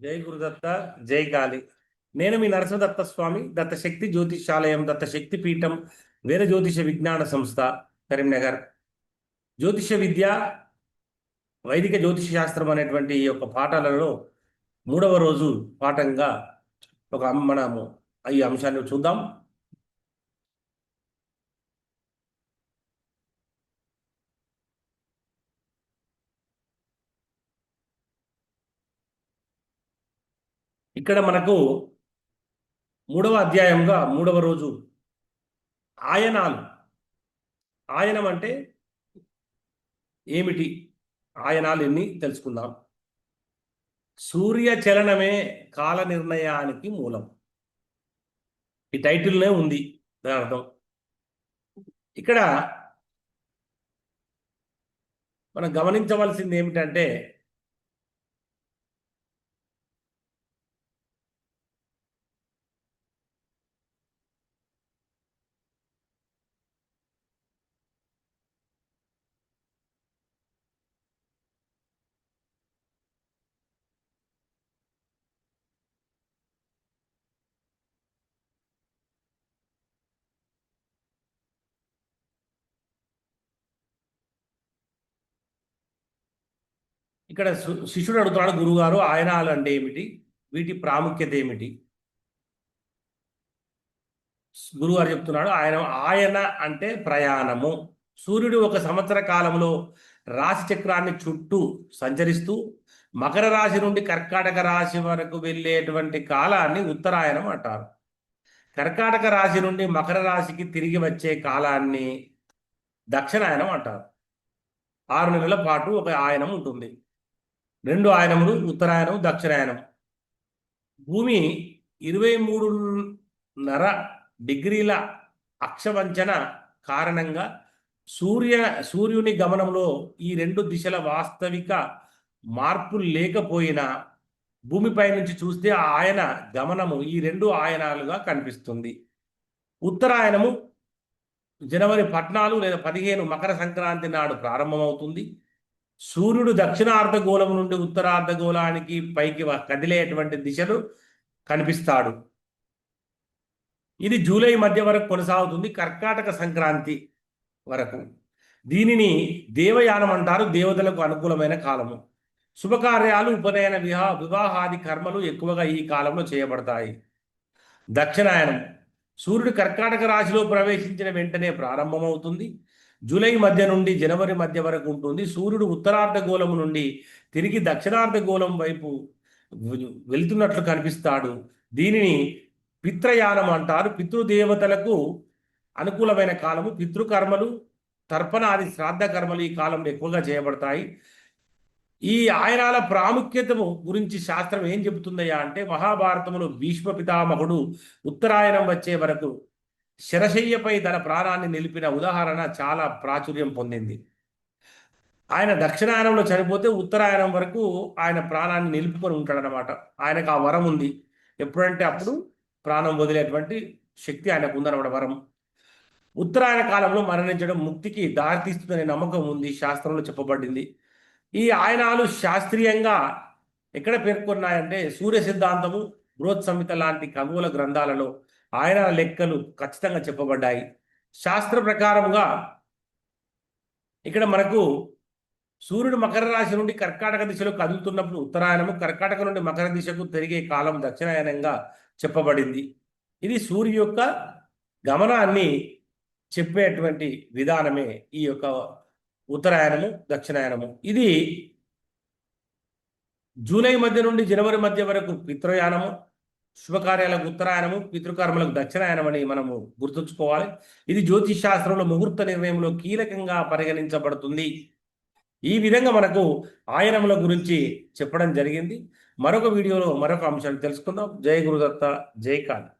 జై గురుదత్త జై కాళి నేను మీ నరసదత్త స్వామి దత్తశక్తి జ్యోతిషాలయం దత్తశక్తి పీఠం వేద జ్యోతిష విజ్ఞాన సంస్థ కరీంనగర్. జ్యోతిష విద్య వైదిక జ్యోతిష శాస్త్రం అనేటువంటి ఈ యొక్క పాఠాలలో మూడవ రోజు పాఠంగా ఒక మనము ఈ అంశాన్ని చూద్దాం. ఇక్కడ మనకు మూడవ అధ్యాయంగా మూడవ రోజు ఆయనాలు. ఆయనం అంటే ఏమిటి? ఆయనాలు ఎన్ని? తెలుసుకుందాం. సూర్య చలనమే కాల నిర్ణయానికి మూలం. ఈ టైటిల్నే ఉంది దాని అర్థం. ఇక్కడ మనం గమనించవలసింది ఏమిటంటే ఇక్కడ శిష్యుడు అడుగుతున్నాడు గురుగారు ఆయనాలు అంటే ఏమిటి? వీటి ప్రాముఖ్యత ఏమిటి? గురుగారు చెప్తున్నాడు ఆయన ఆయన అంటే ప్రయాణము. సూర్యుడు ఒక సంవత్సర కాలంలో రాశి చక్రాన్ని చుట్టూ సంచరిస్తూ మకర రాశి నుండి కర్కాటక రాశి వరకు వెళ్ళేటువంటి కాలాన్ని ఉత్తరాయణం అంటారు. కర్కాటక రాశి నుండి మకర రాశికి తిరిగి వచ్చే కాలాన్ని దక్షిణాయనం అంటారు. ఆరు నెలల పాటు ఒక ఆయనం ఉంటుంది. రెండు ఆయనములు ఉత్తరాయణం దక్షిణాయనం భూమి ఇరవై మూడున్నర డిగ్రీల అక్షవంచన కారణంగా సూర్య సూర్యుని గమనంలో ఈ రెండు దిశల వాస్తవిక మార్పులు లేకపోయినా భూమిపై నుంచి చూస్తే ఆయన గమనము ఈ రెండు ఆయనాలుగా కనిపిస్తుంది. ఉత్తరాయణము జనవరి పద్నాలుగు లేదా పదిహేను మకర సంక్రాంతి నాడు ప్రారంభమవుతుంది. సూర్యుడు దక్షిణార్ధగోళం నుండి ఉత్తరార్ధగోళానికి పైకి కదిలేటువంటి దిశలు కనిపిస్తాడు. ఇది జూలై మధ్య వరకు కొనసాగుతుంది కర్కాటక సంక్రాంతి వరకు. దీనిని దేవయానం అంటారు దేవతలకు అనుకూలమైన కాలము. శుభకార్యాలు ఉపనయన విహా వివాహాది కర్మలు ఎక్కువగా ఈ కాలంలో చేయబడతాయి. దక్షిణాయనం. సూర్యుడు కర్కాటక రాశిలో ప్రవేశించిన వెంటనే ప్రారంభమవుతుంది. జూలై మధ్య నుండి జనవరి మధ్య వరకు ఉంటుంది. సూర్యుడు ఉత్తరార్ధగోళం నుండి తిరిగి దక్షిణార్ధగోళం వైపు వెళ్తున్నట్లు కనిపిస్తాడు. దీనిని పిత్రయానం అంటారు. పితృదేవతలకు అనుకూలమైన కాలము. పితృకర్మలు తర్పణాది శ్రాద్ధ కర్మలు ఈ కాలంలో ఎక్కువగా చేయబడతాయి. ఈ ఆయనాల ప్రాముఖ్యతము గురించి శాస్త్రం ఏం చెబుతుందయ్యా అంటే మహాభారతములో భీష్మ పితామహుడు ఉత్తరాయణం వచ్చే వరకు శరశయ్యపై తన ప్రాణాన్ని నిలిపిన ఉదాహరణ చాలా ప్రాచుర్యం పొందింది. ఆయన దక్షిణాయనంలో చనిపోతే ఉత్తరాయణం వరకు ఆయన ప్రాణాన్ని నిలుపుకొని ఉంటాడనమాట ఆయనకు ఆ వరం ఉంది. ఎప్పుడంటే అప్పుడు ప్రాణం వదిలేటువంటి శక్తి ఆయనకు ఉందన్నమాట వరం. ఉత్తరాయణ కాలంలో మరణించడం ముక్తికి దారితీస్తుందనే నమ్మకం ఉంది శాస్త్రంలో చెప్పబడింది. ఈ ఆయనాలు శాస్త్రీయంగా ఎక్కడ పేర్కొన్నాయంటే సూర్య సిద్ధాంతము బృహత్ సంహిత లాంటి ఖగోళ గ్రంథాలలో ఆయన లెక్కలు ఖచ్చితంగా చెప్పబడ్డాయి. శాస్త్ర ప్రకారముగా ఇక్కడ మనకు సూర్యుడు మకర రాశి నుండి కర్కాటక దిశలో కదులుతున్నప్పుడు ఉత్తరాయణము కర్కాటక నుండి మకర దిశకు తిరిగే కాలం దక్షిణాయనంగా చెప్పబడింది. ఇది సూర్యు యొక్క గమనాన్ని చెప్పేటువంటి విధానమే ఈ యొక్క ఉత్తరాయణము దక్షిణాయనము. ఇది జూలై మధ్య నుండి జనవరి మధ్య వరకు పిత్రయానము శుభకార్యాలకు ఉత్తరాయణము పితృకర్మలకు దక్షిణాయనం అని మనము గుర్తుంచుకోవాలి. ఇది జ్యోతిష్ శాస్త్రంలో ముహూర్త నిర్ణయంలో కీలకంగా పరిగణించబడుతుంది. ఈ విధంగా మనకు ఆయనముల గురించి చెప్పడం జరిగింది. మరొక వీడియోలో మరొక అంశాన్ని తెలుసుకుందాం. జై గురుదత్త జై కాళీ.